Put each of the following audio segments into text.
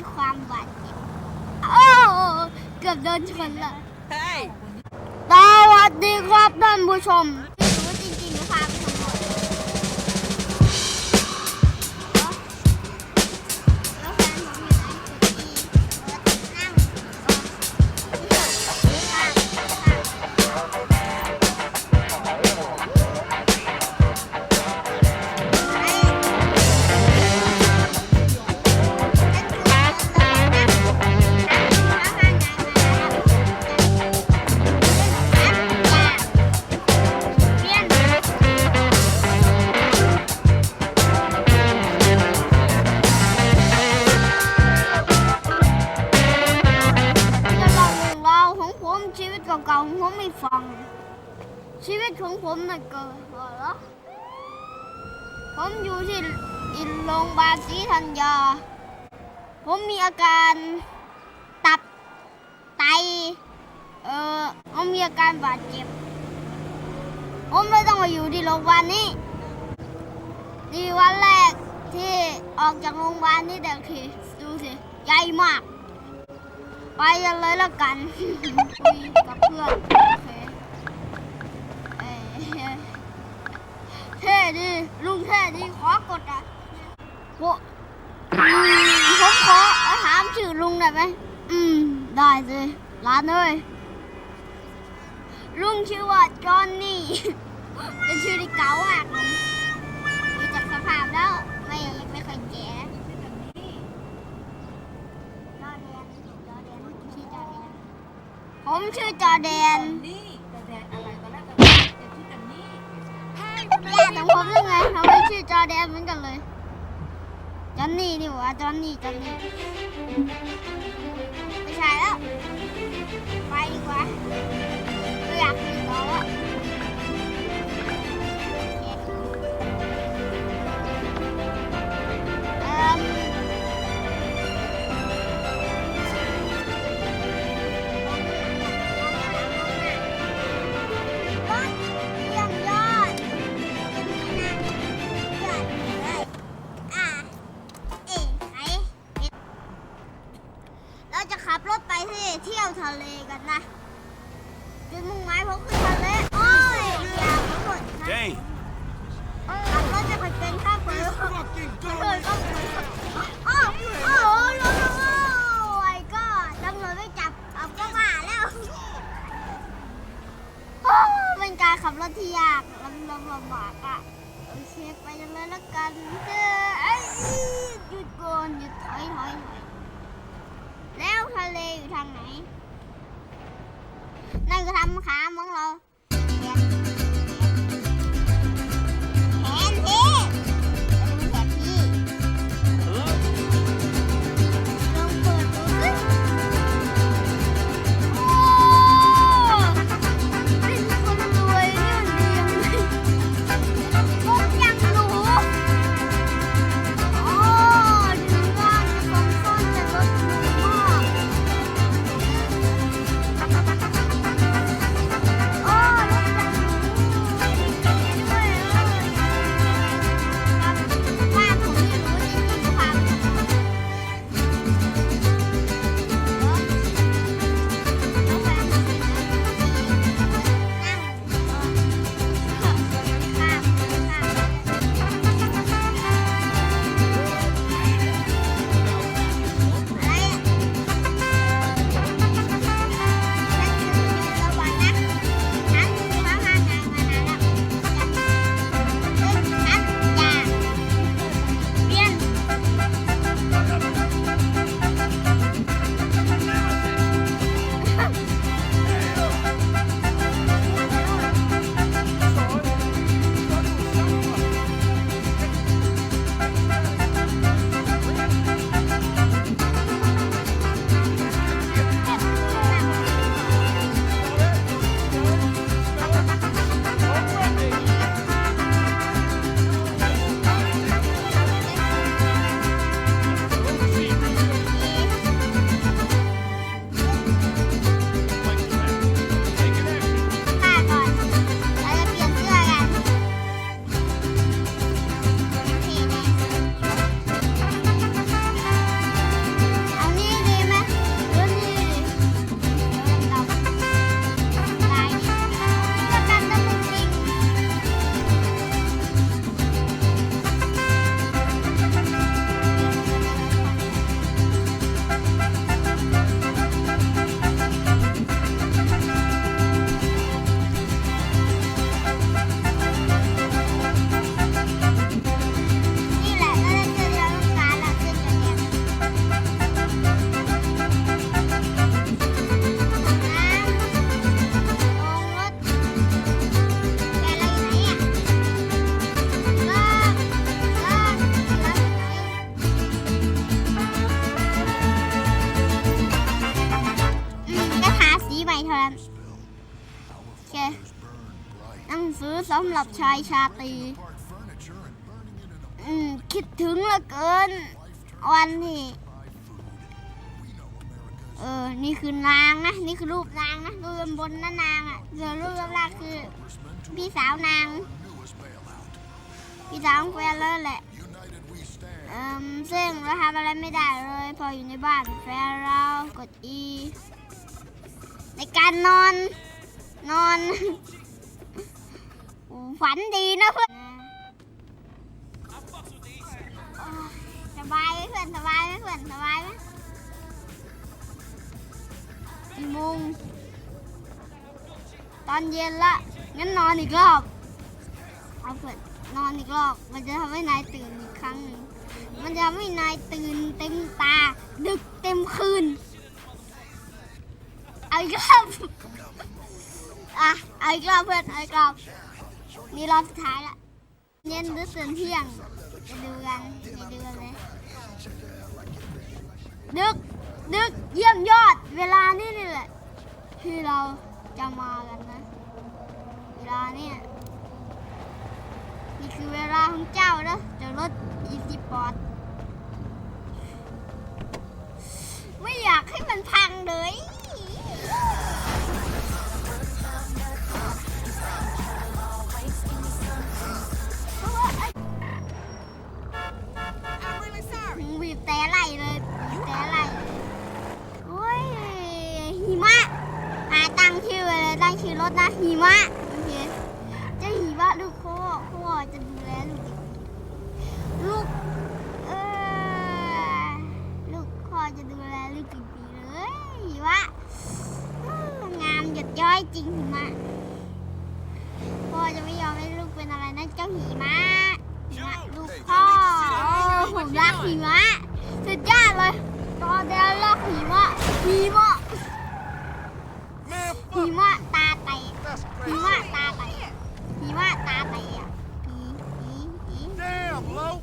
มีความบาดเจ็บโอ้เกือบโดนชนละเฮ้ยสวัสดีครับท่านผู้ชมที่รู้จริงๆก็พาไป ผมอยู่ที่อินโรงพยาบาลศรีธัญญา ผมมีอาการตับไต เอ่อผมมีอาการบาดเจ็บ ผมเลยต้องมาอยู่ที่โรงพยาบาลนี้นี่วันแรกที่ออกจากโรงพยาบาลนี่เด็กทีดูสิใหญ่มาก ไปกันเลยละกัน กับเพื่อนโอเคเอ้ยเท่ดี ลุงเท่ดีขอกดอะโวอืมผมขอถามชื่อลุงได้ไหมอืม ได้สิร้านเอ้ยลุงชื่อว่าจอห์นนี่เป็นชื่อที่เก๋ามากเลยดูจากสภาพแล้วไม่ไม่ค่อยแก่แดนจอร์แดนชื่อจอแดนผมชื่อจอแดน ญาติของผมยังไงทำไมชื่อจอแดนเหมือนกันเลยจอนนี่นี่หว่าจอนนี่จอนนี่ไม่ใช่แล้วไปดีกว่าไม่อยากอยู่ต่อแล้วายชาตรีอืมคิดถึงเหลือเกิน วันที่เออ นี่คือนางนะ นี่คือรูปนางนะรูปบนนั่นนางอะส่วรูปล่างคือ พี่สาวนาง พี่สาวแฟนเลยแหละเอ่มซึ่งเราทำอะไรไม่ได้เลย พออยู่ในบ้านแฟนเรากด E ในการนอนนอน ฝันดีนะเพื่อนสบายไหมเพื่อนสบายไหมเพื่อนสบายไหมกี่โมงตอนเย็นละงั้นนอนอีกรอบเอาเพื่อนนอนอีกรอบ มันจะทำให้นายตื่นอีกครั้งหนึ่งมันจะทำให้นายตื่นเต็มตา ดึกเต็มคืนเอาอีกรอบอะเอาอีกรอบเพื่อนเอาอีกรอบ นี่รอบสุดท้ายละเย็นหรือตื่นเที่ยงจะดูกันจะดูกันเลยดึกดึกเยี่ยมยอด เวลานี่นี่แหละ ที่เราจะมากันนะ เวลาเนี่ยนี่คือเวลาของเจ้านะจะรถอีซีปอร์ไม่อยากให้ จริงหิมะพ่อจะไม่ยอมให้ลูกเป็นอะไรนะเจ้าหิมะหิมะลูกพ่อโอ้ผมรักหิมะสุดยอดเลยตอนเดียวรักหิมะหิมะ Man, หิ fuck. มะตาแตก That's หิ crazy. มะตาแตกหิมะตาแตกหิหิหิ Damn, low.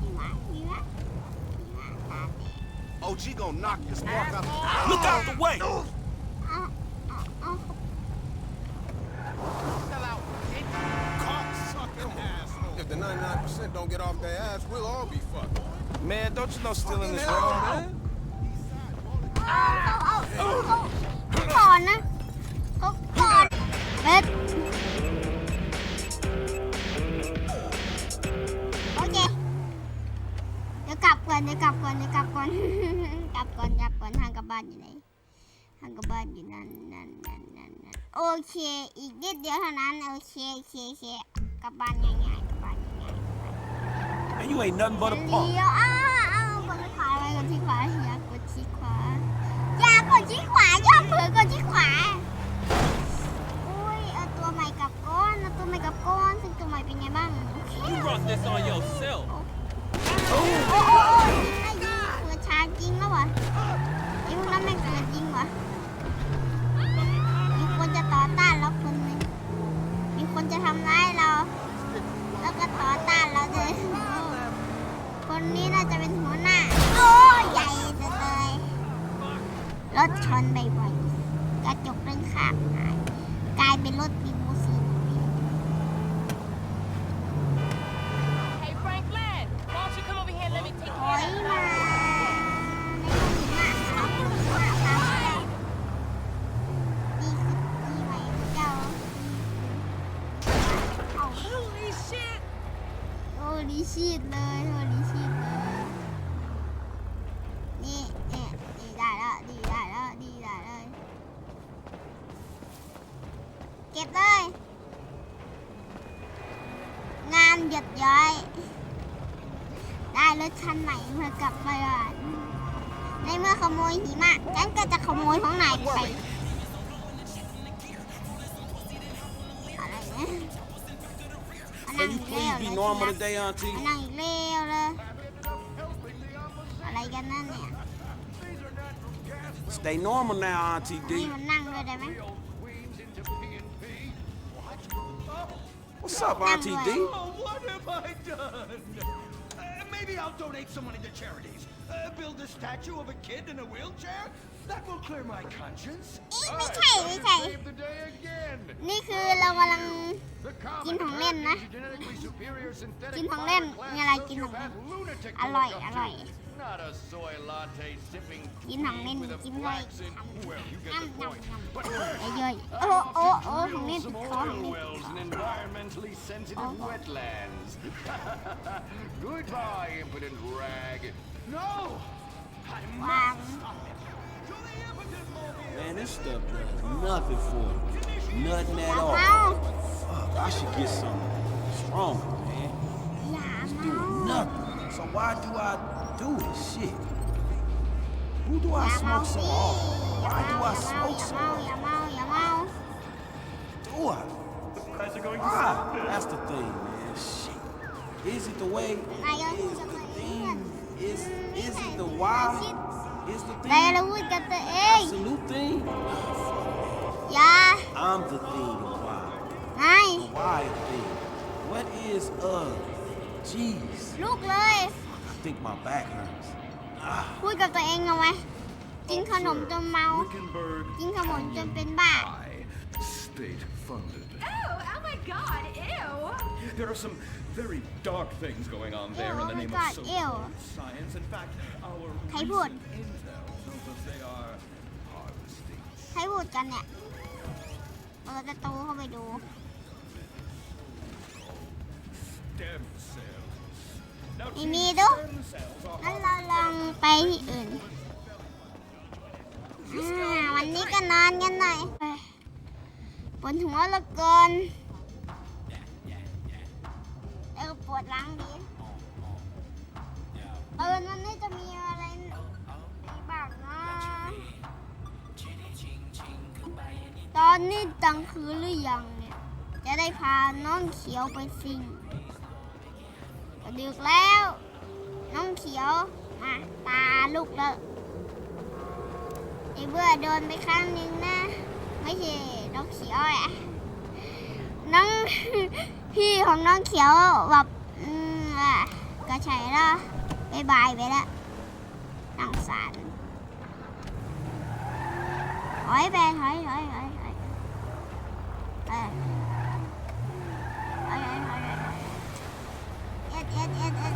หิมะหิมะหิมะตาแตก OG gonna knock your spark out. Look out the way! Don't get off their ass, we'll all be fucked. Man, don't you know stealing is wrong, man? เอาเอาเอาเอาเขาก่อนนะเขาก่อนเบ็ดโอเค เดี๋ยวกลับก่อน เดี๋ยวกลับก่อน เดี๋ยวกลับก่อน กลับก่อน กลับก่อน ทางกลับบ้านอยู่ไหน ทางกลับบ้านอยู่นั่นนั่นนั่นนั่นนั่นโอเค อีกนิดเดียวเท่านั้น โอเค โอเค โอเค กลับบ้านง่ายๆกลับบ้านง่ายๆ Man, you ain't nothing but a เลี้ punk. ยวอ้าวอ้าวกดขวาไปกดที่ขวาอย่ากดที่ขวาอย่ากดที่ขวาอย่าเผลอกดที่ขวาอุ้ยเอาตัวใหม่กลับก้อนเอาตัวใหม่กลับก้อนซึ่งตัวใหม่เป็นไงบ้างโอเค You brought this on yourself. โกระจกเรื่องข้างหายกลายเป็นรถลิมูซีน ยดย้อย ได้รถคันใหม่เพื่อกลับมาบ้านในเมื่อขโมยหิมะฉันก็จะขโมยของนายไปอะไรเนี่ยมานั่ง Can อี you กแล้ว please เล be ย normal นะ today, Auntie? มานั่งอีกแล้วเลยอะไรกันนั่นเนี่ย Stay normal now, Auntie นี่ D. มันนั่งด้วยได้ไหม What's up, Auntie D? Oh, what have I done? Uh, maybe I'll donate some money to charities. Uh, build build a statue of a kid in a wheelchair? That will clear my conscience. อีไม่ใช่ไม่ใช่ Save the day again. นี่คือเรากำลัง The กิน comet ของเล่นนะ is a genetically superior synthetic กินของเล่น fiberglass มีอะไรกินของ sociopath lunatic อ to ร่อย look อ up ร่อย to. Not a soy latte sipping กินของเล่น with a กินเลย flaxen. Well, you น้ำ get the น้ำ point. น้ำ But เยอะๆโอ้โอ้โอ้ของเล่น some ขอของ oil เล่น wells and environmentally sensitive Oh. wetlands. Goodbye, impotent rag. No! I วาง Man, this stuff does nothing for me. Nothing อย่า at all. เมา Fuck, I should get something stronger, man. อย่า Do เมา nothing. So why do I do it? Shit. Who do อ I ย่าเมา smoke สิ so อย่า hard? เมา Why อ do ย่า I เมา smoke อย่า so เมา hard? อย่าเมาอย่าเมา Do I? Why? That's the thing, man. Shit. Is it the way? นายกพูด Is กับ the ตัวเอง thing? Is is it the why? Is the นาย thing? กพูดกับตัวเอง Absolute thing. อย่า I'm the thing of why. นาย The why thing. What is uh? Jeez. ลูกเลย I think my back hurts. Ah. พูดกับตัวเองเอาไหมกินขนมจนเมา Wickenburg กินขนมจนเป็นบ้า I state funded. Oh, oh my god, ew! There are some very dark things going on there Ew, in oh the my name God, of ew. so science. In fact, our Thầy recent buồn. intel shows that they are harvesting ให้พูดกันเนี่ยเปิดประตูเข้าไปดู stem cells. Now, ไม่ see, มีดู stem cells are งั้นเราลองไปที่อื่นอ่าวันนี้ก็นอนกันหน่อยเฮ้ยปวดหัวเหลือเกิน วดหลังดีเออวันนี้จะมีอะไรบ้างนะ ตอนนี้กลางคืนหรือยังเนี่ย จะได้พาน้องเขียวไปซิ่งดึกแล้ว น้องเขียวมาตาลูกแล้วไอ้เบื่อโดนไปข้างหนึงนะ ไม่ใช่น้องเขียวอะน้องพี่ของน้องเขียวแบบ อืมอะก็ใช่แล้วบายบายไปแล้วน่างสารถอยไปถอยถอยถอยถอยเออถอยถอยถอยถอยเอ็ดเอ็ดเอ็ดเอ็ดเอ็